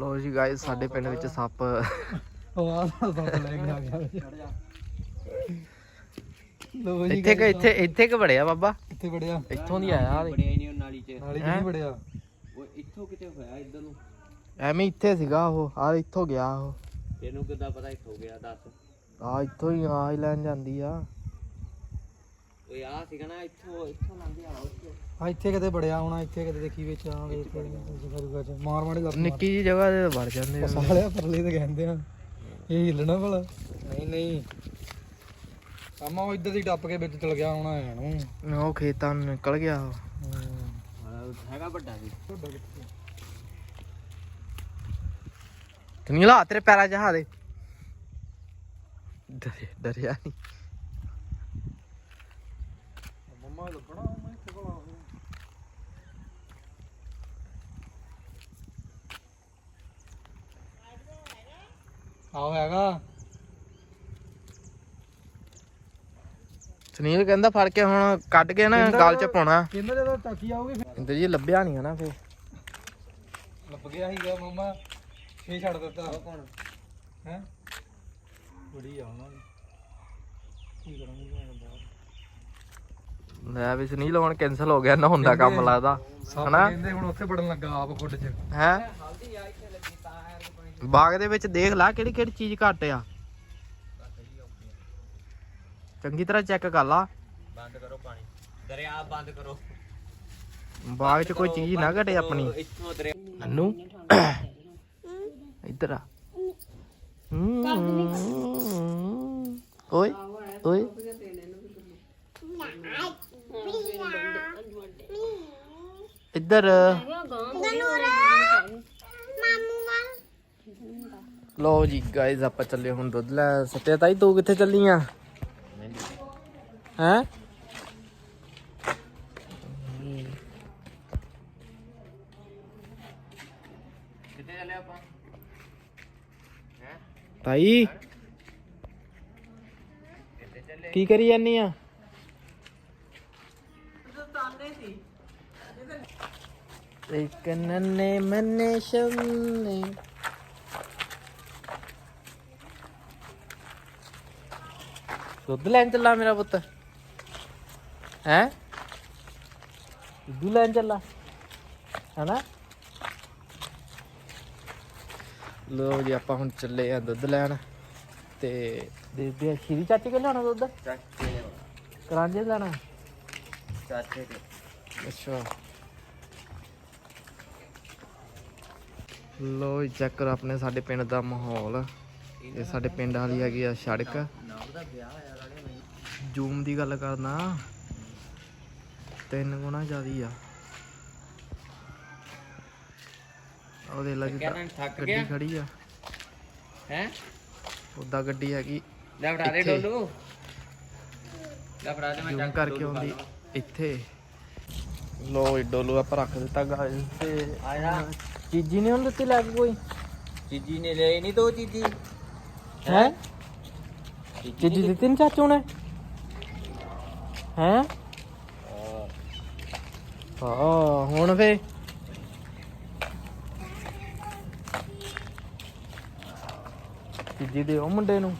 ਲੋ ਜੀ ਗਾਇਸ ਸਾਡੇ ਪਿੰਡ ਵਿੱਚ ਸੱਪ। ਉਹ ਆ ਸੱਪ ਲੈ ਕੇ ਆ ਗਿਆ। ਲੋ ਜੀ। ਇੱਥੇ ਕਿ ਇੱਥੇ ਇੱਥੇ ਕਿ ਵੜਿਆ ਬਾਬਾ? ਕਿੱਥੇ ਵੜਿਆ। ਇੱਥੋਂ ਦੀ ਆਇਆ ਹੀ ਨਹੀਂ ਉਹ ਨਾਲੀ 'ਚ। ਨਾਲੀ ਹੈਂ? ਕਿੱਥੇ ਵੜਿਆ। ਉਹ ਇੱਥੋਂ ਕਿਤੇ ਹੋਇਆ ਇੱਧਰ ਨੂੰ। ਐਵੇਂ ਇੱਥੇ ਸੀਗਾ ਉਹ ਆ ਇੱਥੋਂ ਗਿਆ ਉਹ। ਤੈਨੂੰ ਕਿੱਦਾਂ ਪਤਾ ਇੱਥੋਂ ਗਿਆ ਦੱਸ। ਆ ਇੱਥੋਂ ਹੀ ਆ ਹੀ ਲੈਣ ਜਾਂਦੀ ਆ। ਓਏ ਆ ਸੀਗਾ ਨਾ ਇੱਥੋਂ ਇੱਥੋਂ ਲੰਘੇ ਆ ਉੱਥੇ। ਆ ਇੱਥੇ ਕਿਤੇ ਵੜਿਆ ਹੋਣਾ ਇੱਥੇ ਕਿਤੇ ਦੇਖੀ ਵਿੱਚ ਆ ਵੇਖ ਚ। ਮਾਰ ਮਾੜੀ ਲੱਗ ਨਿੱਕੀ ਜੀ ਜਗ੍ਹਾ ਤੇ ਵੜ ਜਾਂਦੇ ਆ। ਸਾਲਿਆ ਪਰਲੇ ਤੇ ਕਹਿੰਦੇ ਆ। ਇਹ ਹਿੱਲਣਾ ਭਲਾ। ਨਹੀਂ ਨਹੀਂ। ਆਮਾ ਉਹ ਇੱਧਰ ਦੀ ਟੱਪ ਕੇ ਵਿੱਚ ਚਲ ਗਿਆ ਹੋਣਾ ਹੈ ਨੂੰ। ਉਹ ਖੇਤਾਂ ਨੂੰ ਨਿਕਲ ਗਿਆ ਉਹ। ਹੈਗਾ ਵੱਡਾ ਸੀ ਤੂੰ ਨਹੀਂ ਲਾ ਤੇਰੇ ਪੈਰਾਂ 'ਚ ਹਾ ਦੇ। ਡਰਿਆ ਡਰਿਆ ਨਹੀਂ ਮੰਮਾ ਲੱਭਣਾ ਮੈਂ ਇੱਥੇ ਭਲਾ ਆਓ ਹੈਗਾ। ਸੁਨੀਲ ਕਹਿੰਦਾ ਫੜ ਕੇ ਹੁਣ ਕੱਢ ਕੇ ਨਾ ਗਲ 'ਚ ਪਾਉਣਾ ਕਹਿੰਦਾ ਜਦੋਂ ਟੱਕੀ ਆਊਗੀ ਫਿਰ। ਇੰਦਰ ਜੀ ਲੱਭਿਆ ਨਹੀਂ ਨਾ ਫੇ ਲੱਭ ਗਿਆ ਸੀਗਾ ਮੰਮਾ ਫੇਰ ਛੱਡ ਦਿੱਤਾ। ਉਹ ਕੌਣ? ਹੈ? ਬੜੀ ਆ ਉਹਨਾਂ ਦੀ। ਕੀ ਕਰਾਂਗੇ ਬਾਹਰ? ਲੈ ਵੀ ਸੁਨੀਲ ਹੁਣ ਕੈਨਸਲ ਹੋ ਗਿਆ ਨਾ ਹੁੰਦਾ ਕੰਮ ਲੱਗਦਾ। ਹਨਾ? ਕਹਿੰਦੇ ਹੁਣ ਉੱਥੇ ਵੜਨ ਲੱਗਾ ਆਪ ਖੁੱਡ 'ਚ। ਹੈ? ਬਾਗ ਦੇ ਵਿੱਚ ਦੇਖ ਲੈ ਕਿਹੜੀ ਕਿਹੜੀ ਚੀਜ਼ ਘੱਟ ਆ। ਚੰਗੀ ਤਰ੍ਹਾਂ ਚੈੱਕ ਕਰ ਲਾ। ਬੰਦ ਕਰੋ ਪਾਣੀ। ਦਰਿਆ ਬੰਦ ਕਰੋ। ਬਾਗ 'ਚ ਕੋਈ ਚੀਜ਼ ਨਾ ਘਟੇ ਆਪਣੀ। ਇੱਥੋਂ ਦਰਿਆ ਨੰਨੂ ਇੱਧਰ ਆ। ਹੂੰ। ਓਏ ਓਏ। ਇੱਧਰ। ਲੋ ਜੀ ਗਾਇਜ਼ ਆਪਾਂ ਚੱਲੇ ਹੁਣ ਦੁੱਧ ਲੈ ਸੱਤੇ ਤਾਈ ਤੂੰ ਕਿੱਥੇ ਚੱਲੀ ਆ? ਹੈ? ਕਿੱਥੇ ਚੱਲੇ ਆਪਾਂ? ਤਾਈ? ਕੀ ਕਰੀ ਜਾਨੀ ਆ? ਇੱਕ ਨੰਨੇ ਮੰਨੇ ਸ਼ੰਨੇ ਦੁੱਧ ਲੈਣ ਚੱਲਾ ਮੇਰਾ ਪੁੱਤ? ਹੈ? ਦੁੱਧ ਲੈਣ ਚੱਲਾ। ਹਨਾ? ਲੋ ਜੀ ਆਪਾਂ ਹੁਣ ਚੱਲੇ ਆ ਦੁੱਧ ਲੈਣ ਤੇ ਦੇਖਦੇ ਆ ਸ਼ੀਰੀ ਚਾਚੀ ਕੋਲ ਲੈਣਾ ਦੁੱਧ? ਚਾਚੇ ਕਰਾਂਜੇ ਲੈਣਾ? ਚਾਚੇ ਤੇ ਅੱਛਾ। ਲੋ ਚੈੱਕ ਕਰੋ ਆਪਣੇ ਸਾਡੇ ਪਿੰਡ ਦਾ ਮਾਹੌਲ। ਇਹ ਸਾਡੇ ਪਿੰਡ ਵਾਲੀ ਹੈਗੀ ਆ ਸੜਕ। ਜ਼ੂਮ ਦੀ ਗੱਲ ਕਰਦਾ। ਤਿੰਨ ਗੁਣਾ ਜ਼ਿਆਦੀ ਆ। ਉਹਦੇ ਲੱਗ ਗੱਡੀ ਗਿਆ? ਖੜੀ ਆ। ਹੈ? ਉਦਾਂ ਗੱਡੀ ਹੈਗੀ ਲੈ ਫੜਾ ਦੇ। ਡੋਲੂ। ਲੈ ਫੜਾ ਦੇ ਮੈਂ ਚੱਕ ਕਰਕੇ ਆਉਂਦੀ ਇੱਥੇ। ਲੋ ਇਹ ਡੋਲੂ ਆਪਾਂ ਰੱਖ ਦਿੱਤਾ ਗਾਇਸ ਤੇ। ਆਇਆ। ਚੀਜੀ ਨਹੀਂ ਹੁਣ ਦਿੱਤੀ ਲੈ ਕੇ ਕੋਈ? ਚੀਜੀ ਨੇ ਲਈ ਨਹੀਂ ਤੋ ਚੀਜੀ। ਹੈ? ਚੀਜੀ ਦਿੱਤੀ ਨੀ ਚਾਚੂ ਨੇ ਹੈ? ਹਾਂ ਹੁਣ ਫੇ? ਚੀਜੀ ਦੇ ਉਹ ਮੁੰਡੇ ਨੂੰ।